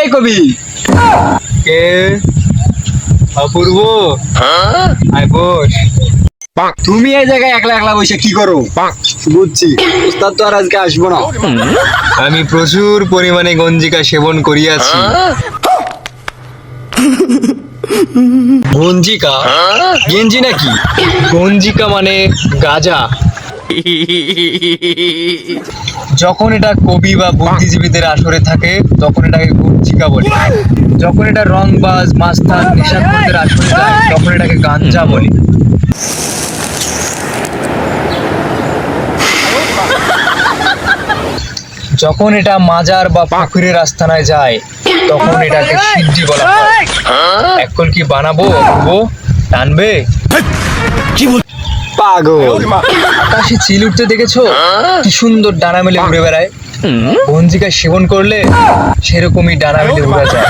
এই কবি। কে? অপূর্ব। বস। তুমি এই জায়গায় একলা একলা বসে কি করো? বুঝছি। উস্তাদ তো আর আজকে আসব না। আমি প্রচুর পরিমাণে গঞ্জিকা সেবন করিয়াছি। গঞ্জিকা? গেঞ্জি নাকি? গঞ্জিকা মানে গাজা। যখন এটা কবি বা বুদ্ধিজীবীদের আসরে থাকে তখন এটাকে গঞ্জিকা বলি। যখন এটা রংবাজ মাস্তান নেশাখোরদের আসরে যায় তখন এটাকে গাঞ্জা বলি। যখন এটা মাজার বা পুকুরের আস্তানায় যায় তখন এটাকে সিদ্ধি বলা হয়। এখন কি বানাবো টানবে? পাগল। আকাশে চিল উঠতে দেখেছ? কি সুন্দর ডানা মেলে উড়ে বেড়ায়। গঞ্জিকা সেবন করলে সেরকমই ডানা মেলে ঘুরে যায়।